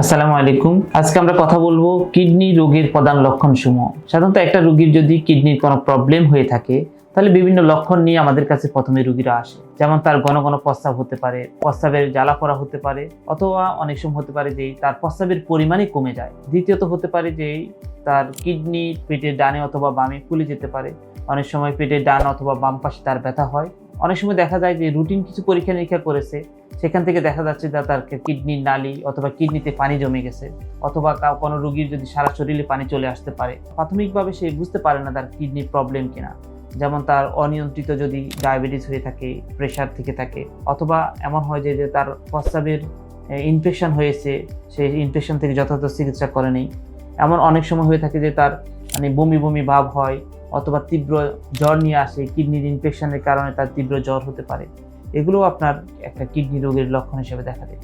আসসালামু আলাইকুম। আজকে আমরা কথা বলব কিডনি রোগের প্রধান লক্ষণ সমূহ সাধারণত একটা রোগীর যদি কিডনির কোনো প্রবলেম হয়ে থাকে, তাহলে বিভিন্ন লক্ষণ নিয়ে আমাদের কাছে প্রথমে রুগীরা আসে। যেমন তার ঘন ঘন প্রস্তাব হতে পারে প্রস্তাবের জ্বালা পড়া হতে পারে, অথবা অনেক সময় হতে পারে যে তার প্রস্তাবের পরিমাণই কমে যায়। দ্বিতীয়ত হতে পারে যে তার কিডনি, পেটের ডানে অথবা বামে ফুলে যেতে পারে। অনেক সময় পেটের ডান অথবা বাম পাশে তার ব্যথা হয়। অনেক সময় দেখা যায় যে রুটিন কিছু পরীক্ষা নিরীক্ষা করেছে, সেখান থেকে দেখা যাচ্ছে যে তার কিডনির নালি অথবা কিডনিতে পানি জমে গেছে, অথবা কোনো রুগীর যদি সারা শরীরে পানি চলে আসতে পারে, প্রাথমিকভাবে সে বুঝতে পারে না তার কিডনির প্রবলেম কিনা। যেমন তার অনিয়ন্ত্রিত যদি ডায়াবেটিস হয়ে থাকে প্রেশার থেকে থাকে, অথবা এমন হয় যে তার প্রস্রাবের ইনফেকশন হয়েছে সেই ইনফেকশন থেকে যথাযথ চিকিৎসা করে নেই। এমন অনেক সময় হয়ে থাকে যে তার মানে বমি বমি ভাব হয় অথবা তীব্র জ্বর নিয়ে আসে, কিডনির ইনফেকশনের কারণে তার তীব্র জ্বর হতে পারে এগুলো আপনার একটা কিডনি রোগের লক্ষণ হিসেবে দেখা দেয়।